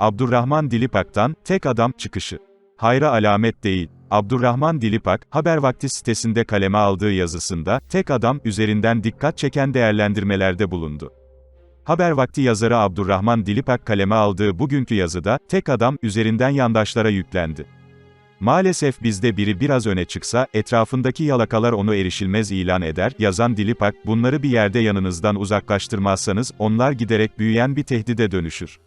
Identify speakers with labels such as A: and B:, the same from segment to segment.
A: Abdurrahman Dilipak'tan, tek adam, çıkışı. Hayra alamet değil. Abdurrahman Dilipak, Haber Vakti sitesinde kaleme aldığı yazısında, tek adam, üzerinden dikkat çeken değerlendirmelerde bulundu. Haber Vakti yazarı Abdurrahman Dilipak kaleme aldığı bugünkü yazıda, tek adam, üzerinden yandaşlara yüklendi. Maalesef bizde biri biraz öne çıksa, etrafındaki yalakalar onu erişilmez ilan eder, yazan Dilipak, bunları bir yerde yanınızdan uzaklaştırmazsanız, onlar giderek büyüyen bir tehdide dönüşür.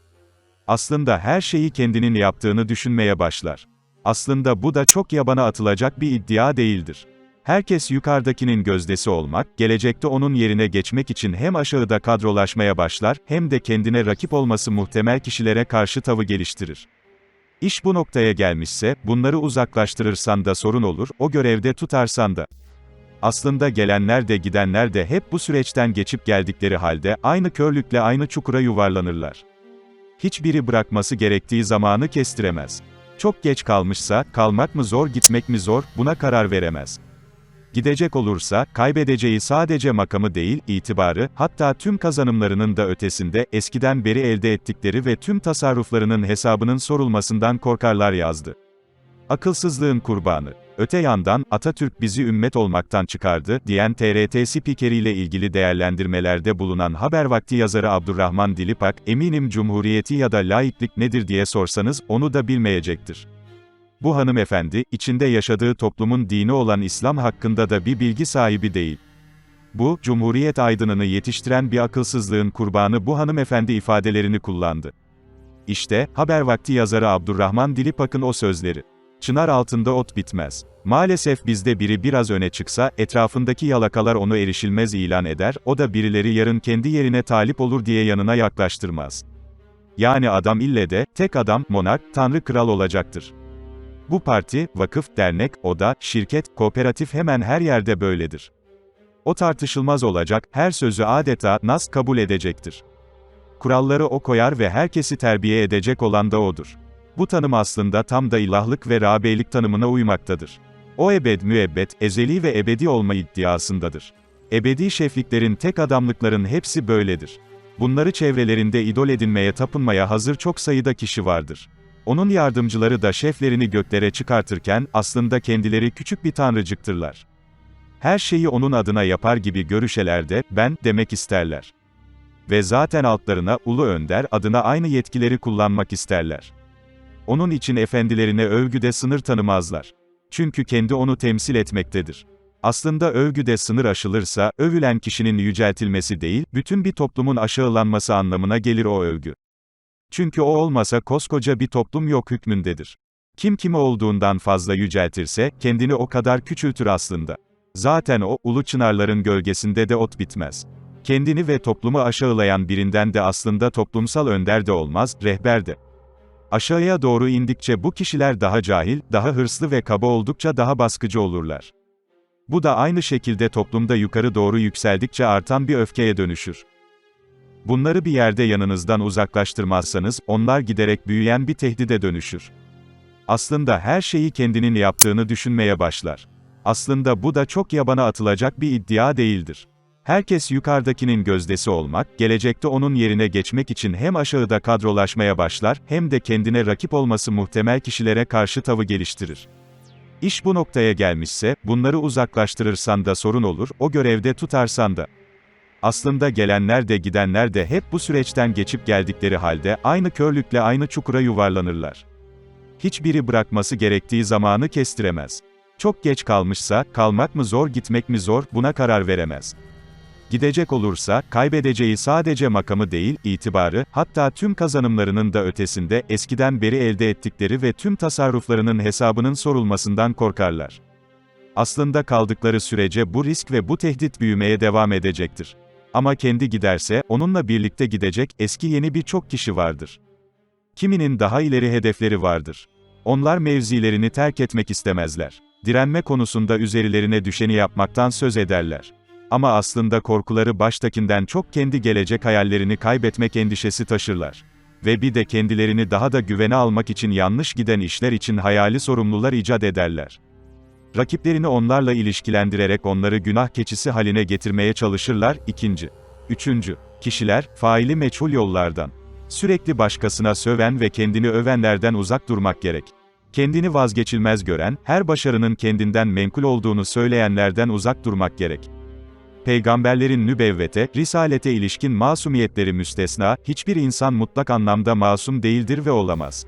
A: Aslında her şeyi kendinin yaptığını düşünmeye başlar. Aslında bu da çok yabana atılacak bir iddia değildir. Herkes yukarıdakinin gözdesi olmak, gelecekte onun yerine geçmek için hem aşağıda kadrolaşmaya başlar, hem de kendine rakip olması muhtemel kişilere karşı tavı geliştirir. İş bu noktaya gelmişse, bunları uzaklaştırırsan da sorun olur, o görevde tutarsan da. Aslında gelenler de gidenler de hep bu süreçten geçip geldikleri halde, aynı körlükle aynı çukura yuvarlanırlar. Hiçbiri bırakması gerektiği zamanı kestiremez. Çok geç kalmışsa, kalmak mı zor gitmek mi zor, buna karar veremez. Gidecek olursa, kaybedeceği sadece makamı değil, itibarı, hatta tüm kazanımlarının da ötesinde, eskiden beri elde ettikleri ve tüm tasarruflarının hesabının sorulmasından korkarlar yazdı. Akılsızlığın kurbanı. Öte yandan, Atatürk bizi ümmet olmaktan çıkardı, diyen TRT spikeriyle ilgili değerlendirmelerde bulunan Haber Vakti yazarı Abdurrahman Dilipak, eminim cumhuriyeti ya da laiklik nedir diye sorsanız, onu da bilmeyecektir. Bu hanımefendi, içinde yaşadığı toplumun dini olan İslam hakkında da bir bilgi sahibi değil. Bu, Cumhuriyet aydınını yetiştiren bir akılsızlığın kurbanı bu hanımefendi ifadelerini kullandı. İşte, Haber Vakti yazarı Abdurrahman Dilipak'ın o sözleri. Çınar altında ot bitmez. Maalesef bizde biri biraz öne çıksa, etrafındaki yalakalar onu erişilmez ilan eder, o da birileri yarın kendi yerine talip olur diye yanına yaklaştırmaz. Yani adam ille de, tek adam, monark, tanrı kral olacaktır. Bu parti, vakıf, dernek, oda, şirket, kooperatif hemen her yerde böyledir. O tartışılmaz olacak, her sözü adeta, nas kabul edecektir. Kuralları o koyar ve herkesi terbiye edecek olan da odur. Bu tanım aslında tam da ilahlık ve Rabeylik tanımına uymaktadır. O ebed müebbet, ezeli ve ebedi olma iddiasındadır. Ebedi şefliklerin tek adamlıkların hepsi böyledir. Bunları çevrelerinde idol edinmeye tapınmaya hazır çok sayıda kişi vardır. Onun yardımcıları da şeflerini göklere çıkartırken, aslında kendileri küçük bir tanrıcıktırlar. Her şeyi onun adına yapar gibi görüşelerde, ben, demek isterler. Ve zaten altlarına, ulu önder, adına aynı yetkileri kullanmak isterler. Onun için efendilerine övgüde sınır tanımazlar. Çünkü kendi onu temsil etmektedir. Aslında övgüde sınır aşılırsa, övülen kişinin yüceltilmesi değil, bütün bir toplumun aşağılanması anlamına gelir o övgü. Çünkü o olmasa koskoca bir toplum yok hükmündedir. Kim kimi olduğundan fazla yüceltirse, kendini o kadar küçültür aslında. Zaten o, ulu çınarların gölgesinde de ot bitmez. Kendini ve toplumu aşağılayan birinden de aslında toplumsal önder de olmaz, rehber de. Aşağıya doğru indikçe bu kişiler daha cahil, daha hırslı ve kaba oldukça daha baskıcı olurlar. Bu da aynı şekilde toplumda yukarı doğru yükseldikçe artan bir öfkeye dönüşür. Bunları bir yerde yanınızdan uzaklaştırmazsanız, onlar giderek büyüyen bir tehdide dönüşür. Aslında her şeyi kendinin yaptığını düşünmeye başlar. Aslında bu da çok yabana atılacak bir iddia değildir. Herkes yukarıdakinin gözdesi olmak, gelecekte onun yerine geçmek için hem aşağıda kadrolaşmaya başlar, hem de kendine rakip olması muhtemel kişilere karşı tavı geliştirir. İş bu noktaya gelmişse, bunları uzaklaştırırsan da sorun olur, o görevde tutarsan da. Aslında gelenler de gidenler de hep bu süreçten geçip geldikleri halde, aynı körlükle aynı çukura yuvarlanırlar. Hiçbiri bırakması gerektiği zamanı kestiremez. Çok geç kalmışsa, kalmak mı zor gitmek mi zor, buna karar veremez. Gidecek olursa, kaybedeceği sadece makamı değil, itibarı, hatta tüm kazanımlarının da ötesinde, eskiden beri elde ettikleri ve tüm tasarruflarının hesabının sorulmasından korkarlar. Aslında kaldıkları sürece bu risk ve bu tehdit büyümeye devam edecektir. Ama kendi giderse, onunla birlikte gidecek, eski yeni birçok kişi vardır. Kiminin daha ileri hedefleri vardır. Onlar mevzilerini terk etmek istemezler. Direnme konusunda üzerlerine düşeni yapmaktan söz ederler. Ama aslında korkuları baştakinden çok kendi gelecek hayallerini kaybetmek endişesi taşırlar. Ve bir de kendilerini daha da güvene almak için yanlış giden işler için hayali sorumlular icat ederler. Rakiplerini onlarla ilişkilendirerek onları günah keçisi haline getirmeye çalışırlar. İkinci. Üçüncü. Kişiler, faili meçhul yollardan. Sürekli başkasına söven ve kendini övenlerden uzak durmak gerek. Kendini vazgeçilmez gören, her başarının kendinden menkul olduğunu söyleyenlerden uzak durmak gerek. Peygamberlerin nübevvete, risalete ilişkin masumiyetleri müstesna, hiçbir insan mutlak anlamda masum değildir ve olamaz.